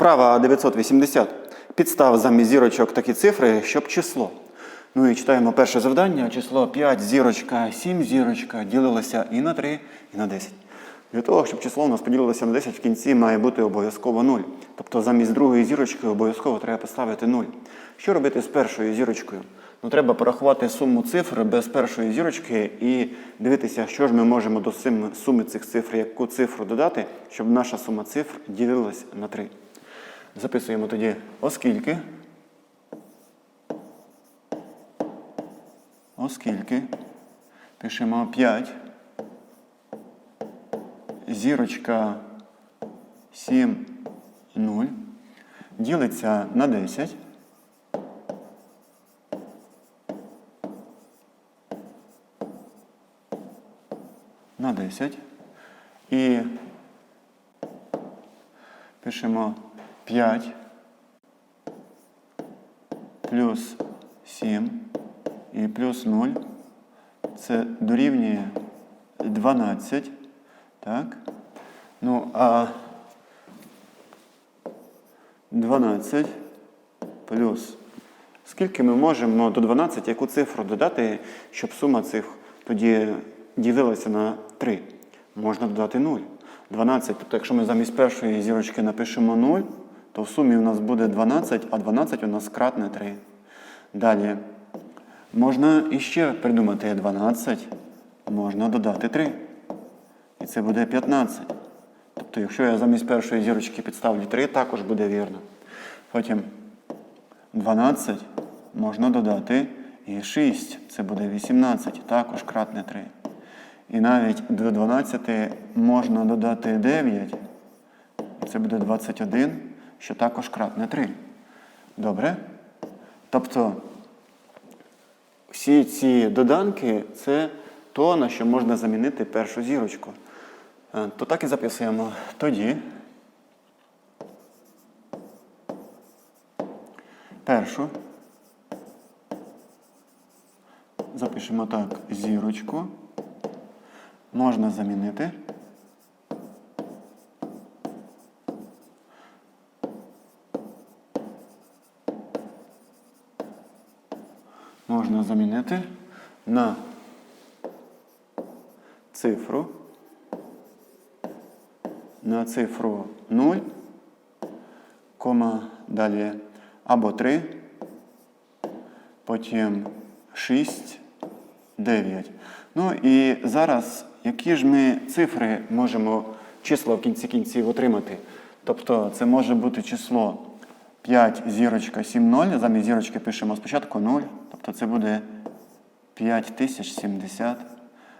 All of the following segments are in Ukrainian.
Вправа 980. Підстав замість зірочок такі цифри, щоб число. Ну і читаємо перше завдання. Число 5 зірочка, 7 зірочка ділилося і на 3, і на 10. Для того, щоб число у нас поділилося на 10, в кінці має бути обов'язково 0. Тобто замість другої зірочки обов'язково треба поставити 0. Що робити з першою зірочкою? Ну, треба порахувати суму цифр без першої зірочки і дивитися, що ж ми можемо до суми цих цифр, яку цифру додати, щоб наша сума цифр ділилась на 3. Записуємо тоді, оскільки. Оскільки. Пишемо 5. Зірочка 7, 0. Ділиться на 10. На 10. І пишемо 5 плюс 7 і плюс 0. Це дорівнює 12. Так. Ну, а 12 плюс. Скільки ми можемо до 12, яку цифру додати, щоб сума цих тоді ділилася на 3? Можна додати 0. 12. Тобто, якщо ми замість першої зірочки напишемо 0, то в сумі у нас буде 12, а 12 у нас кратне 3. Далі. Можна іще придумати 12, можна додати 3. І це буде 15. Тобто, якщо я замість першої зірочки підставлю 3, також буде вірно. Потім 12 можна додати і 6. Це буде 18, також кратне 3. І навіть до 12 можна додати 9. І це буде 21, що також кратне 3. Добре? Тобто всі ці доданки це то, на що можна замінити першу зірочку. Е, То так і записуємо. Тоді першу запишемо так зірочку. Можна замінити. Можна замінити на цифру на цифру 0, кома далі або 3, потім 6, 9. Ну і зараз, які ж ми цифри можемо числа в кінці кінців отримати? Тобто це може бути число 5 зірочка 7 0, замість зірочки пишемо спочатку 0, тобто це буде 5070.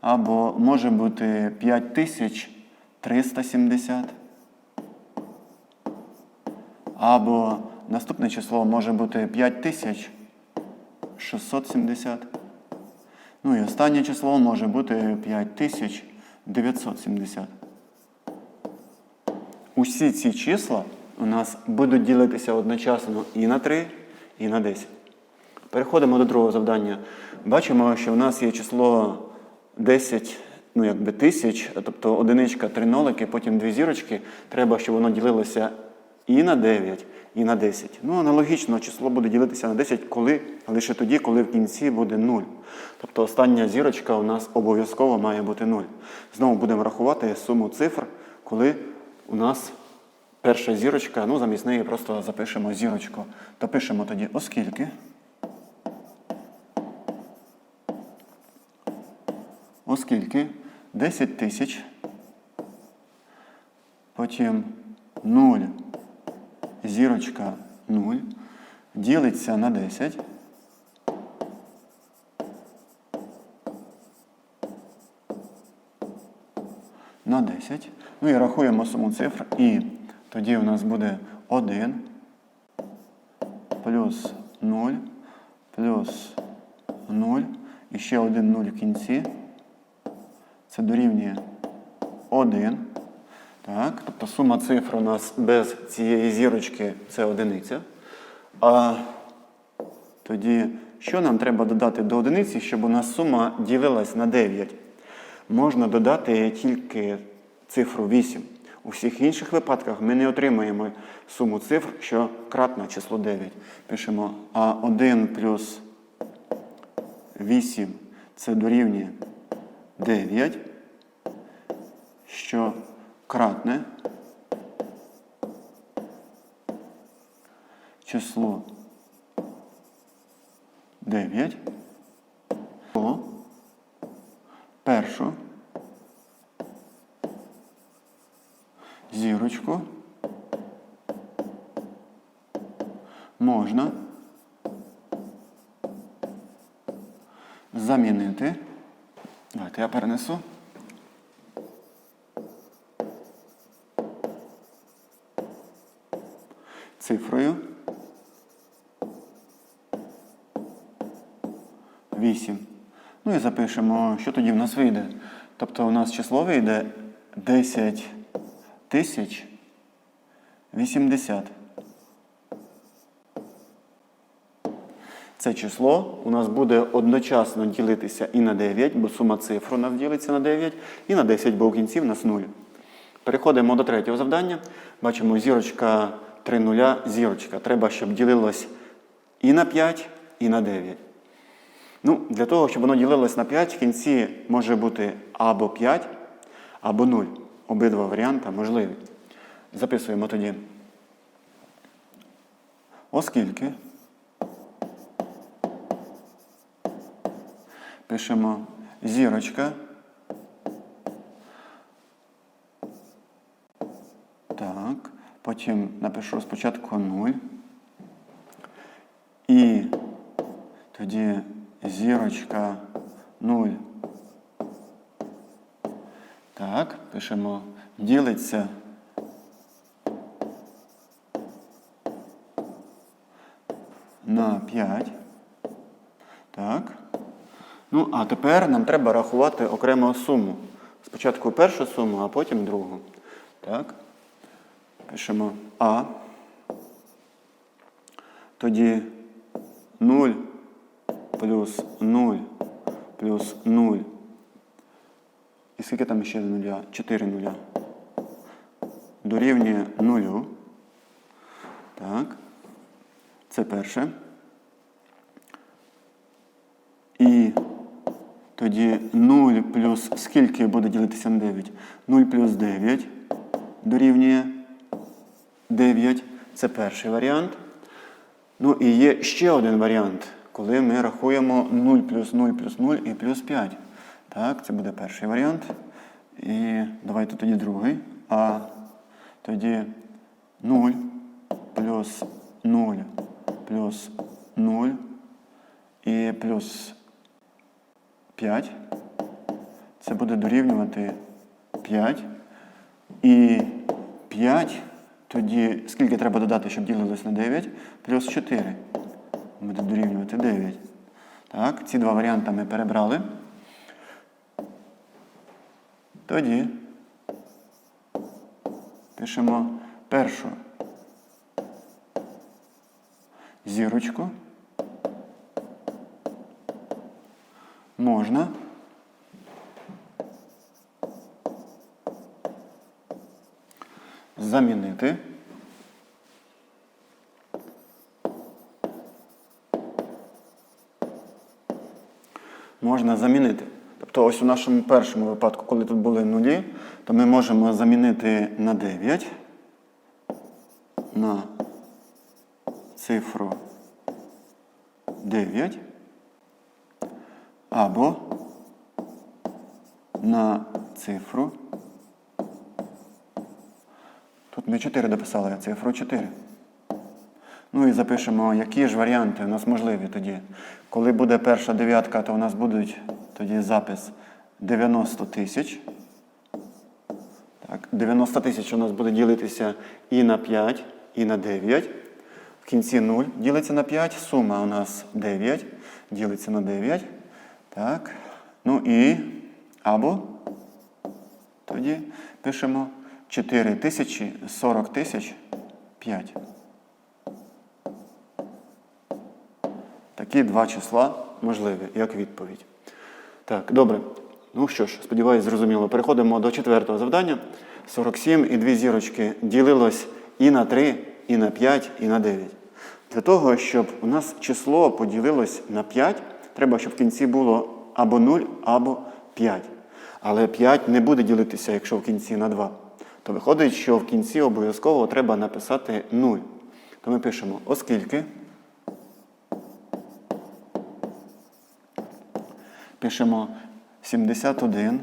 Або може бути 5370. Або наступне число може бути 5670. Ну і останнє число може бути 5970. Усі ці числа у нас будуть ділитися одночасно і на 3, і на 10. Переходимо до другого завдання. Бачимо, що в нас є число 10, ну якби тисяч, тобто одиничка, три нолики, потім дві зірочки. Треба, щоб воно ділилося і на 9, і на 10. Ну, аналогічно, число буде ділитися на 10, коли, лише тоді, коли в кінці буде 0. Тобто остання зірочка у нас обов'язково має бути 0. Знову будемо рахувати суму цифр, коли у нас перша зірочка, ну замість неї просто запишемо зірочку. То пишемо тоді, оскільки. Оскільки 10 тисяч, потім 0, зірочка 0, ділиться на 10. На 10. Ну і рахуємо суму цифр. І тоді у нас буде 1 плюс 0 плюс 0 і ще один 0 в кінці. Це дорівнює 1. Так, тобто сума цифр у нас без цієї зірочки це одиниця. А тоді, що нам треба додати до одиниці, щоб у нас сума ділилась на 9? Можна додати тільки цифру 8. У всіх інших випадках ми не отримаємо суму цифр, що кратна число 9. Пишемо А1 плюс 8 це дорівнює 9, що кратне число 9 по першу зірочку можна замінити. Давайте. Цифрою 8. Ну і запишемо, що тоді в нас вийде. Тобто у нас число вийде 10 тисяч 80. Це число у нас буде одночасно ділитися і на 9, бо сума цифр у нас ділиться на 9, і на 10, бо у кінці в нас 0. Переходимо до третього завдання. Бачимо зірочка 3 нуля, зірочка. Треба, щоб ділилось і на 5, і на 9. Ну, для того, щоб воно ділилось на 5, в кінці може бути або 5, або 0. Обидва варіанти можливі. Записуємо тоді. Оскільки пишемо зірочка. Так, потім напишу спочатку 0. І тоді зірочка 0. Так, пишемо ділиться. На 5. Ну, а тепер нам треба рахувати окремо суму. Спочатку першу суму, а потім другу. Так. Пишемо А. Тоді 0 плюс 0 плюс 0. І скільки там ще нуля? 4 нуля. Дорівнює 0. Так. Це перше. І тоді 0 плюс скільки буде ділитися на 9? 0 плюс 9 дорівнює 9. Це перший варіант. Ну і є ще один варіант, коли ми рахуємо 0 плюс 0 плюс 0 і плюс 5. Так, це буде перший варіант. І давайте тоді другий. А тоді 0 плюс 0 плюс 0 і плюс 5. Це буде дорівнювати 5. І 5, тоді скільки треба додати, щоб ділилось на 9? Плюс 4. Буде дорівнювати 9. Так, ці два варіанти ми перебрали. Тоді пишемо першу зірочку. Можна. Замінити. Можна замінити. Тобто, ось у нашому першому випадку, коли тут були нулі, то ми можемо замінити на 9 на цифру 9 або на цифру. Тут ми 4 дописали, цифру 4. Ну і запишемо, які ж варіанти у нас можливі тоді. Коли буде перша дев'ятка, то у нас будуть тоді запис 90 тисяч. 90 тисяч у нас буде ділитися і на 5, і на 9. В кінці 0 ділиться на 5. Сума у нас 9, ділиться на 9. Так. Ну і або тоді пишемо 4 тисячі 40 тисяч 5. Такі два числа можливі, як відповідь. Так, добре. Ну що ж, сподіваюсь, зрозуміло. Переходимо до четвертого завдання. 47 і дві зірочки ділилось і на 3, і на 5, і на 9. Для того, щоб у нас число поділилось на 5, треба, щоб в кінці було або 0, або 5. Але 5 не буде ділитися, якщо в кінці на 2. То виходить, що в кінці обов'язково треба написати 0. То ми пишемо, оскільки. Пишемо 71,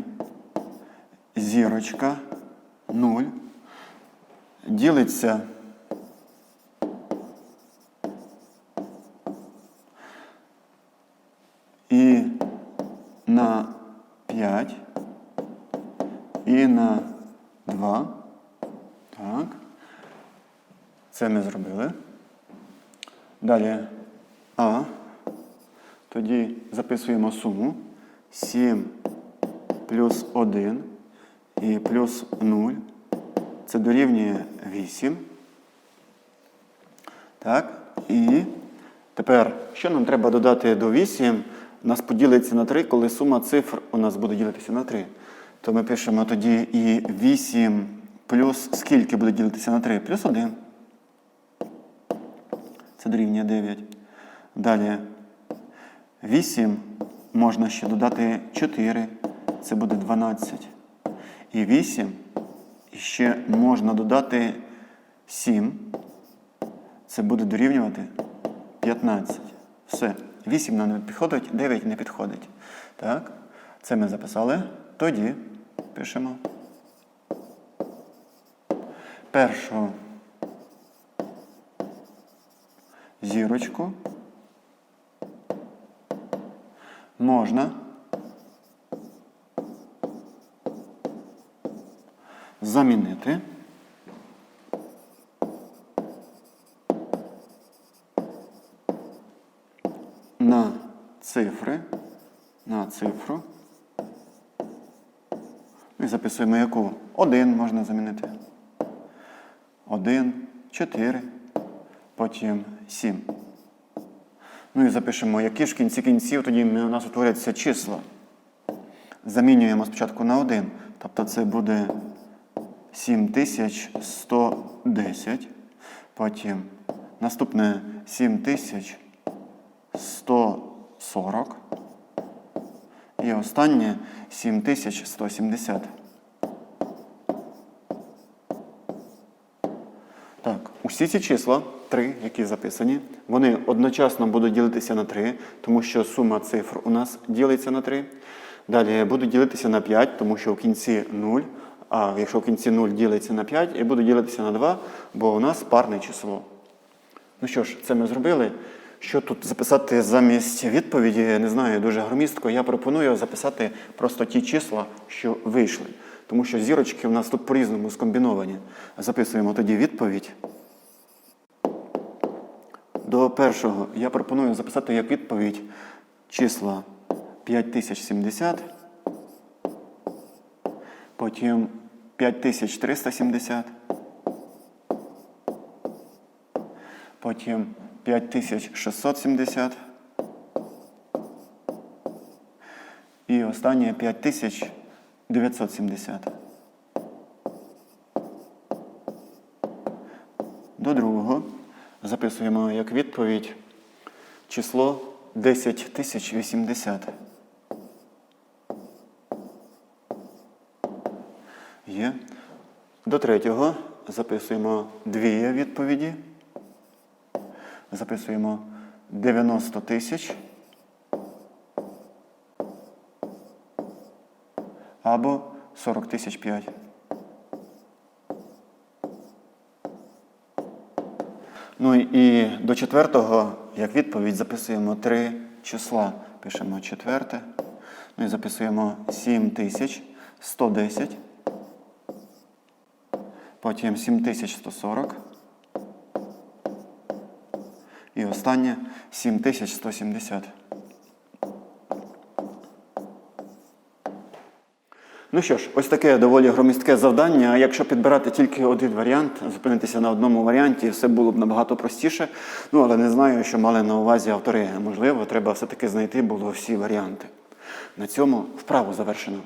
зірочка, 0. Ділиться і на 5, і на 2. Так. Це ми зробили. Dалі А. Тоді записуємо суму. 7 плюс 1 і плюс 0. Це дорівнює 8. Так. І тепер, що нам треба додати до 8? У нас поділиться на 3, коли сума цифр у нас буде ділитися на 3. То ми пишемо тоді і 8 плюс скільки буде ділитися на 3? Плюс 1. Це дорівнює 9. Далі 8 можна ще додати 4, це буде 12. І 8 і ще можна додати 7, це буде дорівнювати 15. Все. 8 нам не підходить, 9 не підходить. Так, це ми записали. Тоді пишемо першу зірочку можна замінити на цифри, на цифру. І записуємо яку? Один можна замінити. Один, чотири, потім сім. Ну і запишемо, які ж в кінці кінців тоді у нас утворяться числа. Замінюємо спочатку на 1. Тобто це буде 7110. Потім наступне 7140. І останнє 7170. Так, усі ці числа, три, які записані, вони одночасно будуть ділитися на 3, тому що сума цифр у нас ділиться на 3. Далі будуть ділитися на 5, тому що в кінці 0, а якщо в кінці 0 ділиться на 5, і буде ділитися на 2, бо у нас парне число. Ну що ж, це ми зробили. Що тут записати замість відповіді, не знаю, дуже громістко. Я пропоную записати просто ті числа, що вийшли. Тому що зірочки у нас тут по-різному скомбіновані. Записуємо тоді відповідь. До першого я пропоную записати як відповідь числа 5070, потім 5370, потім 5670 і останнє 5970. Записуємо як відповідь число 10080. Є. До третього записуємо дві відповіді. Записуємо 90 тисяч або 40 тисяч 5. Ну і до четвертого, як відповідь, записуємо три числа. Пишемо четверте. Ну і записуємо 7110. Потім 7140. І останнє 7170. Ну що ж, ось таке доволі громістке завдання. Якщо підбирати тільки один варіант, зупинитися на одному варіанті, все було б набагато простіше. Ну, але не знаю, що мали на увазі автори. Можливо, треба все-таки знайти було всі варіанти. На цьому вправу завершено.